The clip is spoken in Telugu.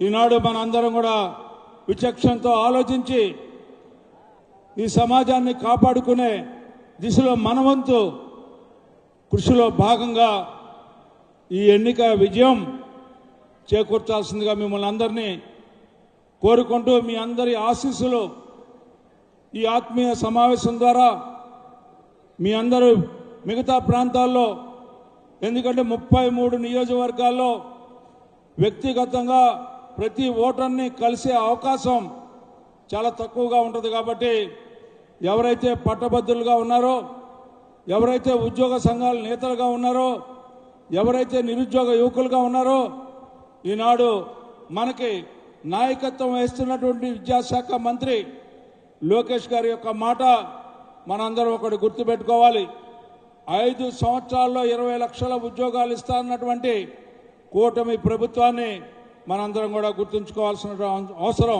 ఈనాడు మన అందరం కూడా విచక్షణతో ఆలోచించి ఈ సమాజాన్ని కాపాడుకునే దిశలో మనవంతు కృషిలో భాగంగా ఈ ఎన్నిక విజయం చేకూర్చాల్సిందిగా మిమ్మల్ని అందరినీ కోరుకుంటూ మీ అందరి ఆశీస్సులు ఈ ఆత్మీయ సమావేశం ద్వారా మీ అందరూ మిగతా ప్రాంతాల్లో ఎందుకంటే ముప్పై మూడు నియోజకవర్గాల్లో వ్యక్తిగతంగా ప్రతి ఓటర్ని కలిసే అవకాశం చాలా తక్కువగా ఉంటుంది కాబట్టి ఎవరైతే పట్టభద్రులుగా ఉన్నారో ఎవరైతే ఉద్యోగ సంఘాల నేతలుగా ఉన్నారో ఎవరైతే నిరుద్యోగ యువకులుగా ఉన్నారో ఈనాడు మనకి నాయకత్వం వహిస్తున్నటువంటి విద్యాశాఖ మంత్రి లోకేష్ గారి యొక్క మాట మనందరం ఒకటి గుర్తుపెట్టుకోవాలి. ఐదు సంవత్సరాల్లో ఇరవై లక్షల ఉద్యోగాలు ఇస్తానన్నటువంటి కూటమి ప్రభుత్వాన్ని మనందరం కూడా గుర్తుంచుకోవాల్సిన అవసరం.